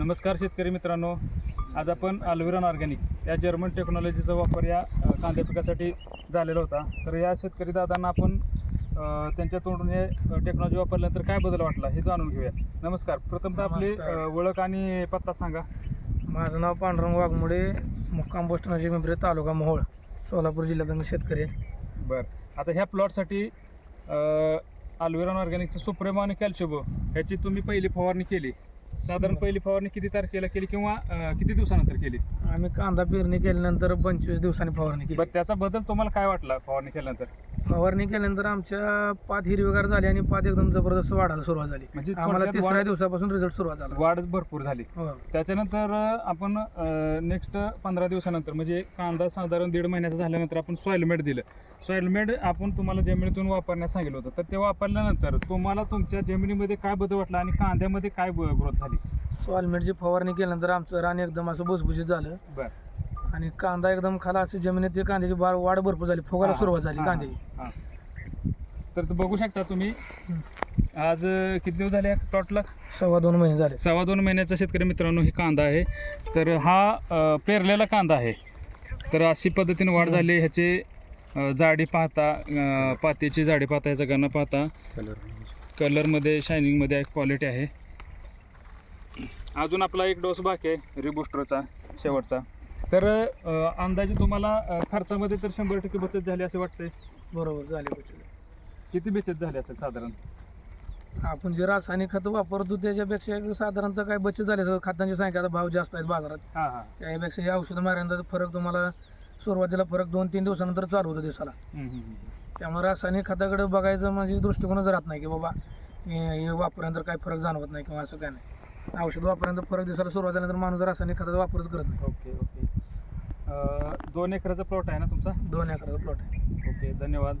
नमस्कार शेतकरी मित्रांनो. आज आपण अल्विरॉन ऑर्गॅनिक या जर्मन टेक्नॉलॉजीचा वापर या अ, कांद्या पिकासाठी झालेला होता. तर या शेतकरी दादांना आपण त्यांच्या तोंडून हे टेक्नॉलॉजी वापरल्यानंतर काय बदल वाटला हे जाणून घेऊया. नमस्कार. प्रथमतः आपली ओळख आणि पत्ता सांगा. माझं नाव पांडुरंग वाघमोडे मुक्काम पोस्ट नजीक पिंपरी तालुका मोहोळ सोलापूर जिल्ह्यात मी शेतकरी आहे. बरं. आता ह्या प्लॉटसाठी अल्विरॉन ऑर्गॅनिकचं सुप्रेमो आणि कॅल्शिबो ह्याची तुम्ही पहिली फवारणी केली. साधारण पहिली फवारणी किती तारखेला केली किंवा अ, किती दिवसानंतर केली? आम्ही कांदा पेरणी केल्यानंतर पंचवीस दिवसांनी फवारणी केली. बरं त्याचा बदल तुम्हाला काय वाटला फवारणी केल्यानंतर? फवारणी केल्यानंतर आमच्या पात हिरवीगार झाली आणि पात एकदम जबरदस्त वाढायला सुरुवात झाली. म्हणजे आम्हाला थोडक्यात तिसऱ्या वाढ- दिवसापासून रिझल्ट सुरुवात झाला. वाढ भरपूर झाली. हो. त्याच्यानंतर अ, आपण नेक्स्ट पंधरा दिवसानंतर म्हणजे कांदा साधारण दीड महिन्याचा झाल्यानंतर आपण सॉइलमेट दिलं. सॉइलमेट आपण तुम्हाला जमिनीतून वापरण्यास सांगितलं होतं. तर ते वापरल्यानंतर तुम्हाला तुमच्या जमिनीमध्ये काय बदल वाटला आणि कांद्यामध्ये काय ग्रोथ झाली? सॉलमेटची फवारणी केल्यानंतर आमचं रान एकदम असं भुसभुशीत झालं. बरं. आणि कांदा एकदम खाला अशी जमिनीत ते कांद्याची वाढ वाढ भरपूर झाली. फुगायला हा, सुरुवात झाली हा, कांद्याची हा. तर ते बघू शकता तुम्ही आज अ, किती दिवस झाले प्लॉटला सव्वा दोन महिने झाले. सव्वा दोन महिन्याचा शेतकरी मित्रांनो ही कांदा आहे. तर हा अ, पेरलेला कांदा आहे. तर अशी पद्धतीने वाढ झाली ह्याचे अ, जाडी पाहता अ, पातीची जाडी पाहता ह्याचा गणा पाहता. कलरमध्ये शायनिंगमध्ये क्वालिटी आहे. अजून आपला एक डोस बाकी आहे रिबुस्टरचा शेवटचा. तर अ, अंदाजे तुम्हाला अ, खर्चामध्ये तर शंभर टक्के बचत झाली असे वाटतंय? बरोबर झाले बचत. किती बचत झाली असेल साधारण? आपण जे रासायनिक खतं वापरतो त्याच्यापेक्षा एक साधारणतः काय बचत झाले सगळं खतांची संख्या आता भाव जास्त आहेत बाजारात. हां हां. त्यापेक्षा हे औषधं मारल्यानंतर फरक तुम्हाला सुरुवातीला फरक दोन तीन दिवसानंतर चालू होतं दिसाला हम्म, हम्म, हम्म. त्यामुळे रासायनिक खताकडे बघायचं म्हणजे दृष्टिकोनच राहत नाही की बाबा हे हे वापरल्यानंतर काय फरक जाणवत नाही किंवा असं काय नाही. औषध वापरल्यानंतर फरक दिसायला सुरुवात झाल्यानंतर माणूस रासायनिक खताचा वापरच करत नाही. Okay okay. अ, दोन एकराचा प्लॉट आहे ना तुमचा? दोन एकराचा प्लॉट आहे. ओके धन्यवाद.